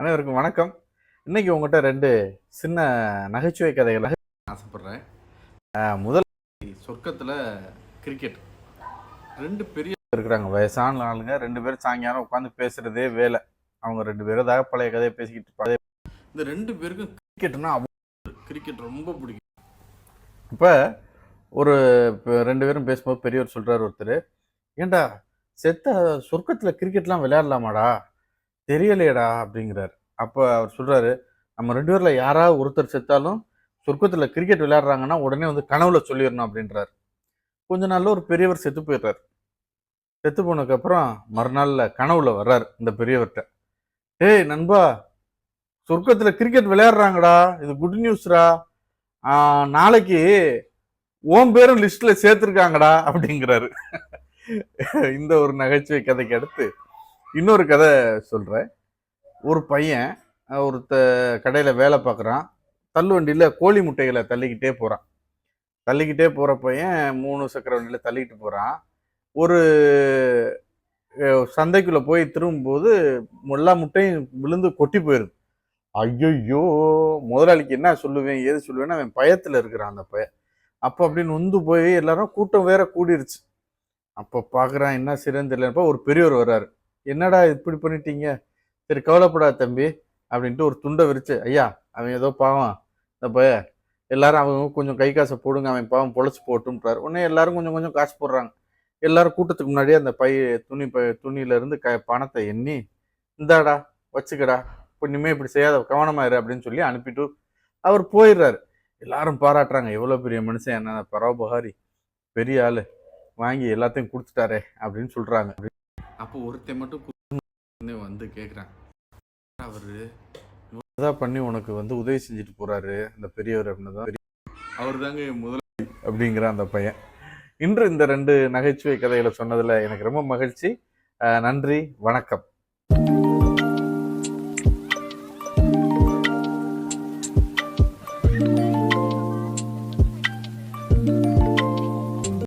அனைவருக்கும் வணக்கம். இன்னைக்கு உங்கள்கிட்ட ரெண்டு சின்ன நகைச்சுவை கதைகளை. ஆசைப்படுறேன். முதல் சொர்க்கத்தில் கிரிக்கெட் ரெண்டு பெரிய இருக்கிறாங்க. வயசான ஆளுங்க. ரெண்டு பேரும் சாயங்காலம் உட்காந்து பேசுகிறதே வேலை. அவங்க ரெண்டு பேரும் தாக பழைய கதையை பேசிக்கிட்டு இருப்பாங்க. இந்த ரெண்டு பேருக்கும் கிரிக்கெட்னா கிரிக்கெட் ரொம்ப பிடிக்கும். இப்போ ஒரு ரெண்டு பேரும் பேசும்போது பெரியவர் சொல்கிறார் ஒருத்தர். ஏண்டா செத்த சொர்க்கத்தில் கிரிக்கெட்லாம் விளையாடலாமாடா? தெரியலையேடா அப்படிங்கிறார். அப்போ அவர் சொல்கிறாரு நம்ம ரெண்டு பேரில் யாராவது ஒருத்தர் செத்தாலும் சொர்க்கத்தில் கிரிக்கெட் விளையாடுறாங்கன்னா உடனே வந்து கனவுல சொல்லிடணும் அப்படின்றார். கொஞ்ச நாளில் ஒரு பெரியவர் செத்து போயிடுறாரு. செத்து போனதுக்கப்புறம் மறுநாளில் கனவுல வர்றார் இந்த பெரியவர்கிட்ட ஏய் நண்பா சொர்க்கத்தில் கிரிக்கெட் விளையாடுறாங்கடா இது குட் நியூஸ்ரா நாளைக்கு ஓம் பேரும் லிஸ்ட்டில் சேர்த்துருக்காங்கடா அப்படிங்கிறாரு. இந்த ஒரு நகைச்சுவை கதைக்கு அடுத்து இன்னொரு கதை சொல்கிறேன் ஒரு பையன் ஒருத்த கடையில் வேலை பார்க்குறான் தள்ளுவண்டியில் கோழி முட்டைகளை தள்ளிக்கிட்டே போகிறான் தள்ளிக்கிட்டே போகிற பையன் மூணு சக்கர வண்டியில் தள்ளிக்கிட்டு போகிறான் ஒரு சந்தைக்குள்ளே போய் திரும்பும்போது எல்லா முட்டையும் விழுந்து கொட்டி போயிடுது ஐயோ முதலாளிக்கு என்ன சொல்லுவேன் ஏது சொல்லுவேன்னு அவன் பயத்தில் இருக்கிறான் அந்த பையன். அப்போ அப்படின்னு வந்து போய் எல்லாரும் கூட்டம் வேற கூடிருச்சு. அப்போ பார்க்குறான் என்ன செய்யறேன்னு ஒரு பெரியவர் வர்றாரு. என்னடா இப்படி பண்ணிட்டீங்க? சரி கவலைப்படாத தம்பி அப்படின்ட்டு ஒரு துண்டை விரிச்சு ஐயா அவன் ஏதோ பாவம். இந்த பய எல்லாரும் அவங்க கொஞ்சம் கை காசை போடுங்க அவன் பாவம் பொழைச்சி போட்டும்ன்றாரு உடனே எல்லாரும் கொஞ்சம் கொஞ்சம் காசு போடுறாங்க. எல்லாரும் கூட்டத்துக்கு முன்னாடியே அந்த பை துணி பை துணியிலேருந்து க பணத்தை எண்ணி இந்தாடா வச்சுக்கடா இப்போ இனிமே இப்படி செய்யாத கவனமாயிரு அப்படின்னு சொல்லி அனுப்பிட்டு அவர் போயிடுறாரு. எல்லாரும் பாராட்டுறாங்க. எவ்வளோ பெரிய மனுஷன் என்ன பரோபகாரி பெரிய ஆள். வாங்கி எல்லாத்தையும் கொடுத்துட்டாரே அப்படின்னு சொல்கிறாங்க அப்போ ஒருத்தன் மட்டும் வந்து வந்து கேட்குறாங்க அவர் இதான் பண்ணி உனக்கு வந்து உதவி செஞ்சுட்டு போகிறாரு அந்த பெரியவர் அப்படின்னு தான் அவர் தாங்க முதலாளி அப்படிங்கிற அந்த பையன். இன்று இந்த ரெண்டு நகைச்சுவை கதைகளை சொன்னதில் எனக்கு ரொம்ப மகிழ்ச்சி. நன்றி வணக்கம்.